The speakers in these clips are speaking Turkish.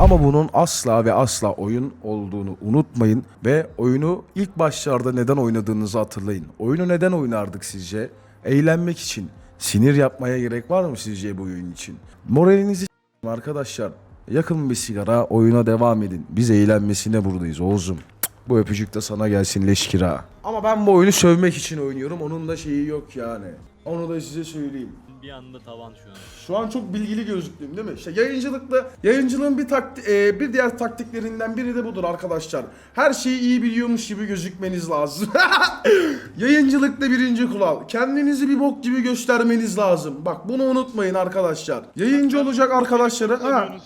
Ama bunun asla ve asla oyun olduğunu unutmayın ve oyunu ilk başlarda neden oynadığınızı hatırlayın. Oyunu neden oynardık sizce? Eğlenmek için. Sinir yapmaya gerek var mı sizce bu oyun için? Moralinizi arkadaşlar. Yakın bir sigara, oyuna devam edin. Biz eğlenmesine buradayız Oğuz'um. Bu öpücük de sana gelsin leşkira. Ama ben bu oyunu sövmek için oynuyorum. Onun da şeyi yok yani. Onu da size söyleyeyim. Bir anda tavan şu an. Şu an çok bilgili gözüktüm değil mi? İşte yayıncılıkta yayıncılığın bir takti, e, bir diğer taktiklerinden biri de budur arkadaşlar. Her şeyi iyi biliyormuş gibi gözükmeniz lazım. Yayıncılıkta birinci kural. Kendinizi bir bok gibi göstermeniz lazım. Bak bunu unutmayın arkadaşlar. Yayıncı olacak arkadaşlara ha.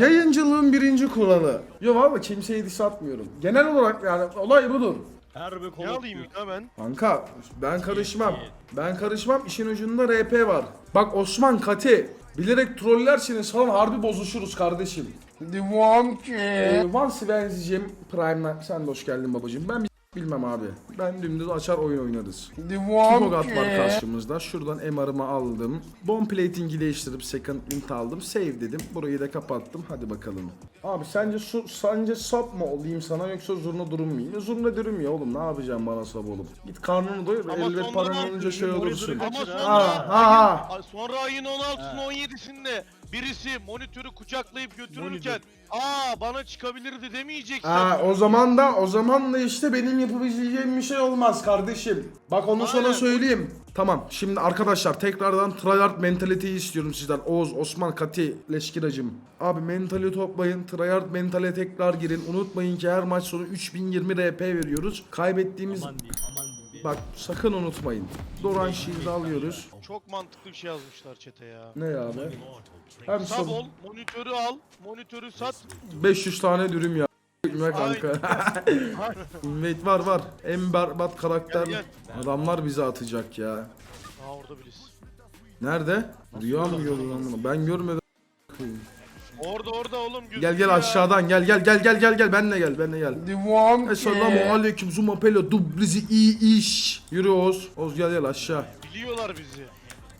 Yayıncılığın birinci kuralı. Yok valla kimseyi diss atmıyorum. Genel olarak yani olay budur. Her bir Ne kolu alayım ya ben? Kanka ben karışmam. Ben karışmam. İşin ucunda RP var. Bak Osman Kati. Bilerek trollersiniz falan harbi bozuşuruz kardeşim. Divan ki. Ee, Van Svenzicim Prime'la sen de hoş geldin babacığım. Ben bilmem abi. Ben dümdüz açar oyun oynarız. Kibogat var ki. karşımızda. Şuradan MR'ımı aldım. Bomb plating'i değiştirip second int aldım. Save dedim. Burayı da kapattım. Hadi bakalım. Abi sence su, sence sap mı olayım sana yoksa zurna durum mu? Yine zurna durum ya oğlum. Ne yapacağım bana sap olup? Git karnını doyur. Ama Elbet sonra paran olunca şey olursun. Ama sonra, ha. Ha, ayın- sonra ayın 16'sında 17'sinde birisi monitörü kucaklayıp götürürken aa bana çıkabilirdi demeyeceksin. Ha, o zaman da o zaman da işte benim yapabileceğim bir şey olmaz kardeşim. Bak onu sana Aynen. söyleyeyim. Tamam şimdi arkadaşlar tekrardan tryhard mentaliteyi istiyorum sizden. Oğuz, Osman, Kati, Leşkiracım. Abi mentali toplayın. Tryhard mentale tekrar girin. Unutmayın ki her maç sonu 3020 RP veriyoruz. Kaybettiğimiz... Aman. Bak sakın unutmayın. Doran Shield'i alıyoruz. Çok mantıklı bir şey yazmışlar çete ya. Ne abi? Hem Sab ol, monitörü al, monitörü sat. 500 tane dürüm ya. Gitme kanka. Invade var var. En berbat karakter. Gel, Adamlar bizi atacak ya. Aa orada birisi. Nerede? Rüya mı gördün lan bunu? Ben görmedim. Orada orada oğlum gözüküyor Gel gel aşağıdan gel gel gel gel gel gel benle gel benle gel. Divan ki. Esselamu aleyküm zuma pelo dublizi iyi iş. Yürü Oğuz. Oğuz gel gel aşağı. Biliyorlar bizi.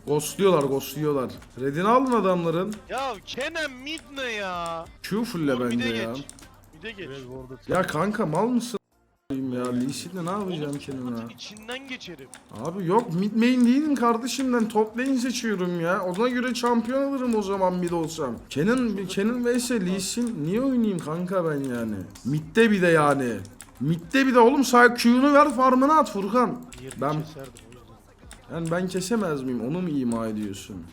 Ghostluyorlar ghostluyorlar. Redini alın adamların. Ya Kenan mid ne ya? Q fulle Dur, bir bence de ya. geç. Bir de geç. Ya kanka mal mısın? Ya Lee Sin'le ne yapacağım kendime? Kenan içinden geçerim. Abi yok mid main değilim kardeşimden top lane seçiyorum ya. Ona göre şampiyon alırım o zaman mid olsam. Kenan, Kenan vs Lee Sin niye oynayayım kanka ben yani? Mid'de bir de yani. Mid'de bir de oğlum sağ Q'nu ver farmını at Furkan. Yerini Ben yani ben kesemez miyim onu mu ima ediyorsun?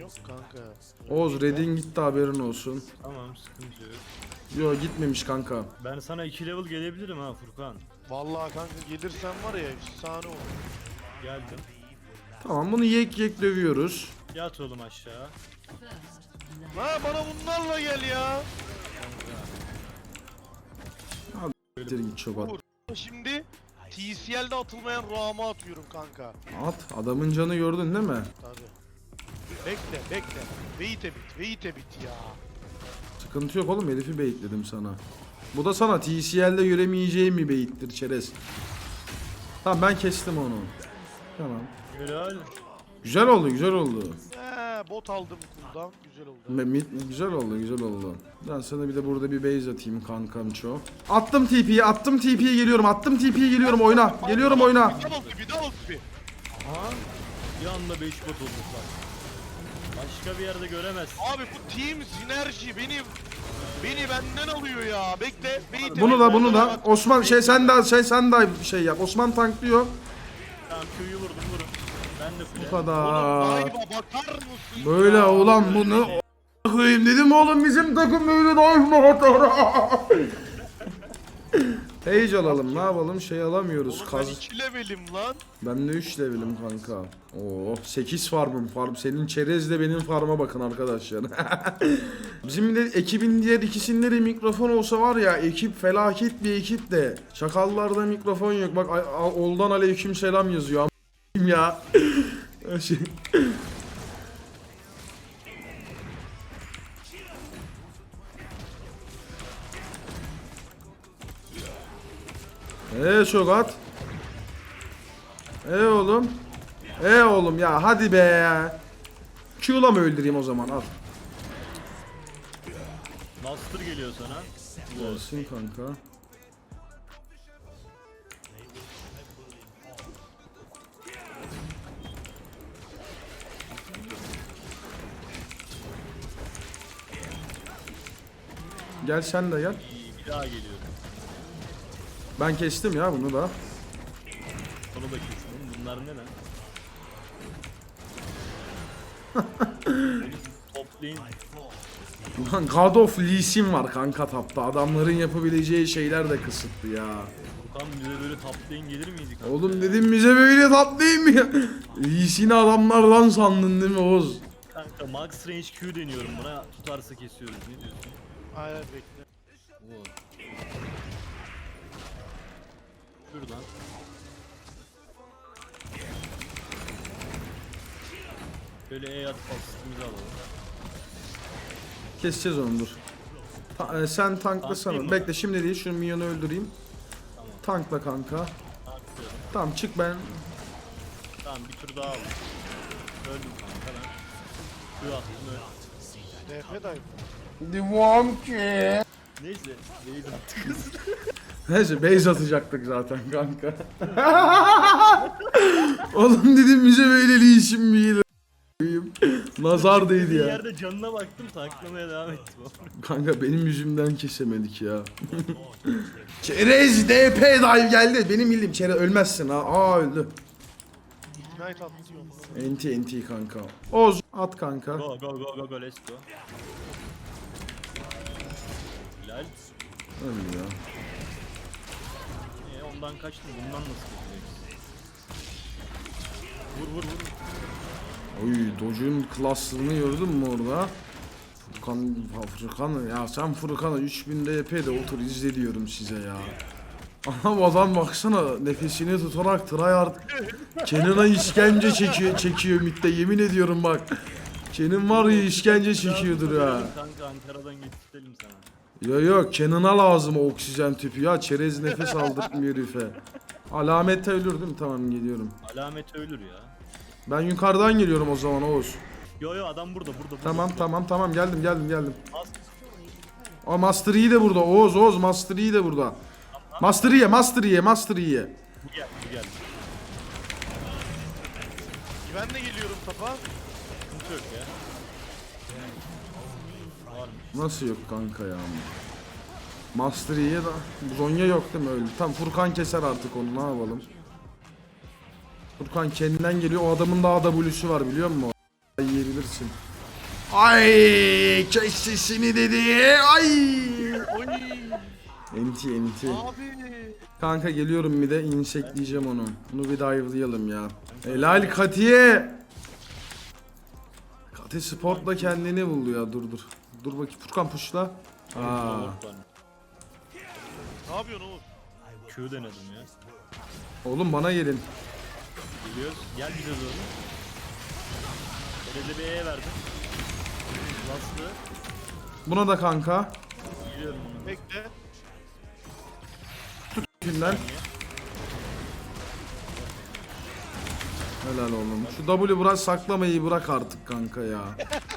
Yok kanka. Oğuz Red'in gitti haberin olsun. Tamam sıkıntı yok. Yo gitmemiş kanka. Ben sana 2 level gelebilirim ha Furkan. Vallahi kanka gelirsen var ya efsane olur. Geldim. Tamam bunu yek yek dövüyoruz. Yat oğlum aşağı. Ha bana bunlarla gel ya. Bitir git çoban. Şimdi TCL'de atılmayan Ram'a atıyorum kanka. At adamın canı gördün değil mi? Tabi. Bekle bekle. Wait a bit wait a bit ya. Sıkıntı yok oğlum herifi baitledim sana. Bu da sana TCL'de göremeyeceğim bir baittir çerez. Tamam ben kestim onu. Tamam. Helal. Güzel oldu güzel oldu. He bot aldım kuldan güzel oldu. Me- güzel oldu güzel oldu. Ben sana bir de burada bir base atayım kankam ço. Attım TP'yi attım TP'ye geliyorum attım TP'ye geliyorum oyna. Geliyorum oyna. Double tipi double tipi. Aha. Bir anda 5 bot olmuşlar. Başka bir yerde göremez. Abi bu team sinerji beni beni benden alıyor ya. Bekle. A Bunu da bunu da Osman şey sen de şey sen de şey yap. Osman tanklıyor. Tamam Q'yu vurdum vurun. Ben de Bu fule. kadar. Ay bakar mısın Böyle ya? ulan bunu koyayım dedim oğlum bizim takım böyle daha mı atar? Page alalım ne yapalım şey alamıyoruz Oğlum kaz. ben 2 levelim lan. Ben de 3 levelim kanka. Oo 8 farmım farm. Senin çerezle benim farma bakın arkadaşlar. Bizim de ekibin diğer ikisinde de mikrofon olsa var ya ekip felaket bir ekip de. Çakallarda mikrofon yok. Bak Oldan aleyküm selam yazıyor. Am- ya. Şey- Eee çok at. E oğlum. E oğlum ya hadi be. Q'la mı öldüreyim o zaman al. Master geliyor sana. Gelsin kanka. Gel sen de gel. Bir daha geliyor. Ben kestim ya bunu da. Onu da kesin. Bunlar ne lan? Top lane Lan God of Lee Sin var kanka tapta. Adamların yapabileceği şeyler de kısıtlı ya. Furkan bize böyle top lane gelir miydi kanka? Oğlum dedim bize böyle değil mi ya? Lee Sin'i adamlardan sandın değil mi Oğuz? Kanka max range Q deniyorum buna tutarsa kesiyoruz ne diyorsun? Hayır bekle. Oo. Şuradan. Böyle E atıp asistimizi alalım. Keseceğiz onu dur. Ta- e, sen tanklasana. Tanklayayım mı? Bekle şimdi değil şu minyonu öldüreyim. Tankla kanka. Atıyorum. Tamam çık ben. Tamam bir tur daha aldım. Öldüm kanka ben. Q attım öl. DF dayı. Devam ki. Neyse. Beyz attık. Neyse base atacaktık zaten kanka. Oğlum dedim bize böyle Lee Sin mi gelir? Nazar değdi Bir ya. yerde canına baktım taklamaya devam ettim. Kanka benim yüzümden kesemedik ya. Çerez DP dive geldi. Benim bildiğim Çerez ölmezsin ha. Aa öldü. Ignite atlıyorum. NT NT kanka. Oz at kanka. Go go go go go let's go. Hilal. Öldü ya. Ondan kaçtın bundan nasıl kaçacaksın? Vur vur vur. Oy Doge'un klasını gördün mü orada? Furkan, Furkan ya sen Furkan'a 3000 DP de otur izle diyorum size ya. Bu adam baksana nefesini tutarak tryhard Kenan'a işkence çekiyor çekiyor midde yemin ediyorum bak. Kenan var ya işkence çekiyordur ya. Kanka Ankara'dan getirtelim sana. Yok yok Kenan'a lazım o oksijen tüpü ya çerez nefes aldırtmıyor herife. Alamette ölür değil mi? Tamam geliyorum. Alamet ölür ya. Ben yukarıdan geliyorum o zaman Oğuz. Yo yo adam burada burada. burada Tamam burada. tamam tamam geldim geldim geldim. Az. O Master Yi de burada. Oğuz Oğuz Master Yi de burada. Master Yi'ye Master Yi'ye Master Yi'ye. Bu gel bu gel. Ben de geliyorum tapa. Sıkıntı yok ya. Nasıl yok kanka ya? Master Yi'ye de Zonya yok değil mi öyle? Tam Furkan keser artık onu ne yapalım? Furkan kendinden geliyor. O adamın daha W'su var biliyor musun? Yiyebilirsin. Ay kes sesini dedi. Ay. Enti enti. Abi. Kanka geliyorum bir de insekleyeceğim onu. Bunu bir dive'layalım ya. Helal Katiye. Kati Sport'la kendini buldu ya dur dur. Dur bakayım Furkan puşla. Aa. Ne yapıyorsun Oğuz? Q denedim ya. Oğlum bana gelin. Geliyoruz. Gel bize doğru. Elede bir E verdim. Bastı. Buna da kanka. Geliyorum onu. Bekle. Günden. Helal oğlum. Şu W bırak saklamayı bırak artık kanka ya.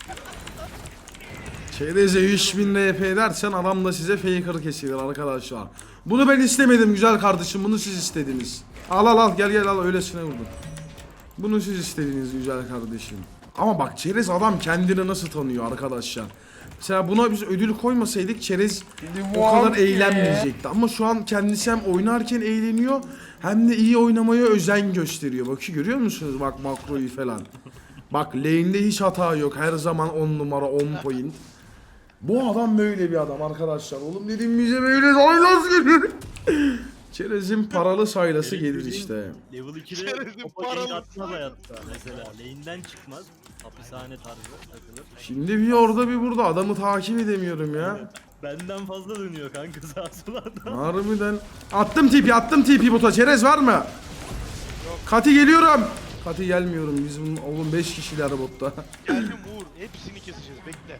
Çereze 3000 LP dersen adam da size faker kesilir arkadaşlar. Bunu ben istemedim güzel kardeşim. Bunu siz istediniz. Al al al gel gel al öylesine vurdum. Bunu siz istediniz güzel kardeşim. Ama bak Çerez adam kendini nasıl tanıyor arkadaşlar. Mesela buna biz ödül koymasaydık Çerez o kadar eğlenmeyecekti. Ama şu an kendisi hem oynarken eğleniyor hem de iyi oynamaya özen gösteriyor. Bak görüyor musunuz bak makroyu falan. Bak lane'de hiç hata yok. Her zaman 10 numara 10 point. Bu adam böyle bir adam arkadaşlar. Oğlum dedim bize böyle saylas gelir. Çerez'in paralı saylası gelir işte. Level 2'de Şerefim topa gank paralı. atmaz hayatta mesela. Lane'den çıkmaz. Hapishane tarzı takılır. Şimdi bir orada bir burada adamı takip edemiyorum ya. Benden fazla dönüyor kanka sağa sola adam. Harbiden. Attım tipi attım tipi bota. Çerez var mı? Kati geliyorum. Kati gelmiyorum. Biz bunun oğlum 5 kişiler botta. Geldim Uğur. Hepsini keseceğiz. Bekle.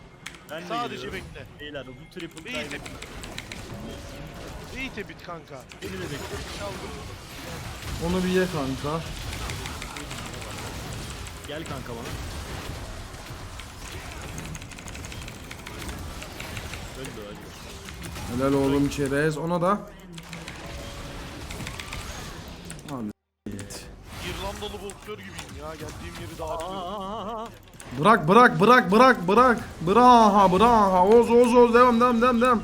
Ben de Sadece geliyorum. bekle. Beyler bu triple İyi tebit. İyi tebit kanka. beni de bekle. Onu bir ye kanka. Gel kanka bana. Öldü Helal oğlum çerez ona da. Abi git. İrlandalı boksör gibiyim ya. Geldiğim yeri dağıtıyorum. Aa, Bırak bırak bırak bırak bırak. Bırak bırak. Oz oz oz devam devam devam devam.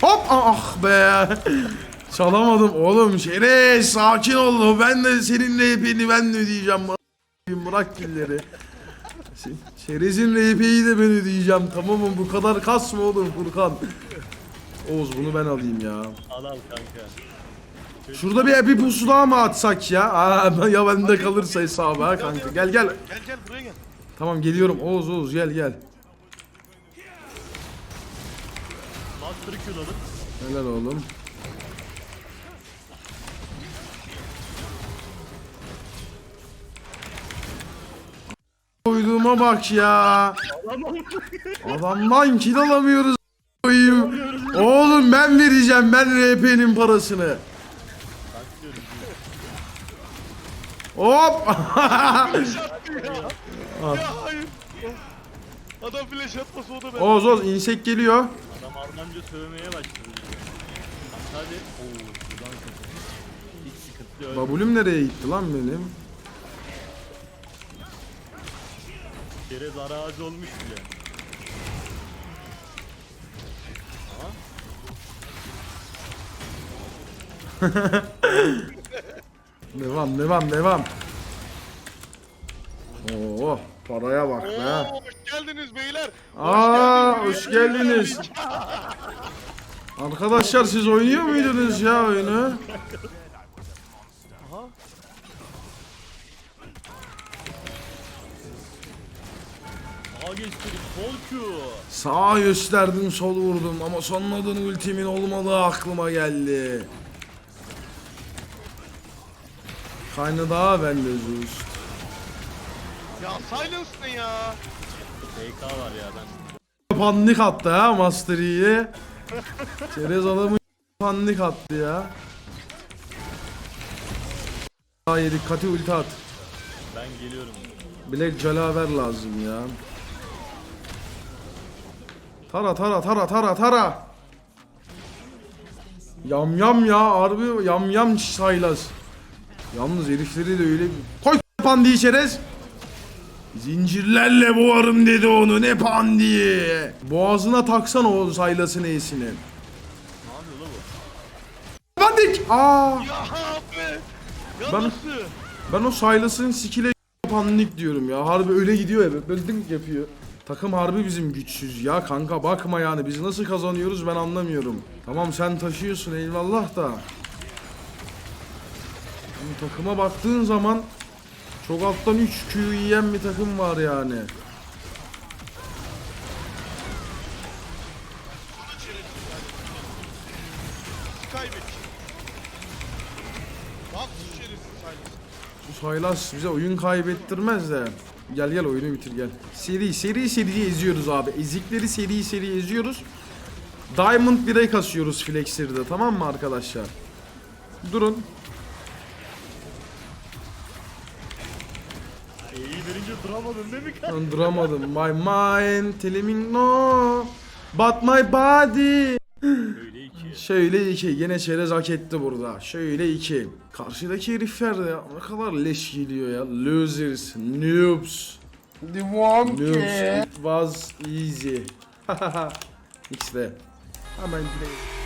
Hop ah be. Çalamadım oğlum şerez sakin ol. Ben de senin RP'ni ben de ödeyeceğim. Bırak killeri. Şerez'in RP'yi de ben ödeyeceğim tamam mı? Bu kadar kasma oğlum Furkan. Oğuz bunu ben alayım ya. al al kanka. Şurada bir bir pusu daha mı atsak ya? Aa, ya bende kalırsa hesabı ha kanka. Gel gel. Gel gel buraya gel. Tamam geliyorum. Oğuz Oğuz gel gel. Master Q'ladım. Helal oğlum. Koyduğuma bak ya. Adamdan kill alamıyoruz. Oğlum ben vereceğim ben RP'nin parasını. Hop. Ya hayır. Adam flash atmasa o da ben. Oğuz Oğuz insek geliyor. Adam Almanca sövmeye başladı. Hadi. Oo, buradan kötü. Hiç sıkıntı yok. Babulüm nereye gitti lan benim? Çerez arazi olmuş bile. Devam devam devam. Oo paraya bak be. Oo, hoş geldiniz beyler. Aa hoş geldiniz. Arkadaşlar siz oynuyor muydunuz ya oyunu? Sağa gösterdim sol vurdum ama sonladığın ultimin olmadığı aklıma geldi. Kaynağı daha bende Zeus. Ya silence ne ya? TK var ya ben. Pandik attı ha Master Yi'ye. Çerez adamı pandik attı ya. Daha yedik Kati ulti at. Ben geliyorum. Black Calaver lazım ya. Tara tara tara tara tara. Yam yam ya harbi yam yam saylaz. Yalnız herifleri de öyle koy pandiyi çerez. Zincirlerle boğarım dedi onu ne pandiyi. Boğazına taksan o saylasın bu? Pandik. Aa. Ya abi. Ya Ben- nasıl? Ben o Silas'ın skill'e pandik diyorum ya. Harbi öyle gidiyor ya. Böyle dink yapıyor. Takım harbi bizim güçsüz ya kanka bakma yani biz nasıl kazanıyoruz ben anlamıyorum. Tamam sen taşıyorsun eyvallah da. Bu takıma baktığın zaman çok alttan 3 Q yiyen bir takım var yani. Bu Saylas bize oyun kaybettirmez de. Gel gel oyunu bitir gel. Seri seri seri eziyoruz abi. Ezikleri seri seri eziyoruz. Diamond 1'e kasıyoruz Flexer'de tamam mı arkadaşlar? Durun. Duramadın değil mi kanka? Ben duramadım. My mind telling no. But my body. Böyle iki. Şöyle iki. Yine çerez hak etti burada. Şöyle iki. Karşıdaki herifler de ne kadar leş geliyor ya. Losers, noobs. The Noobs, it was easy. X'de. Hemen gidelim.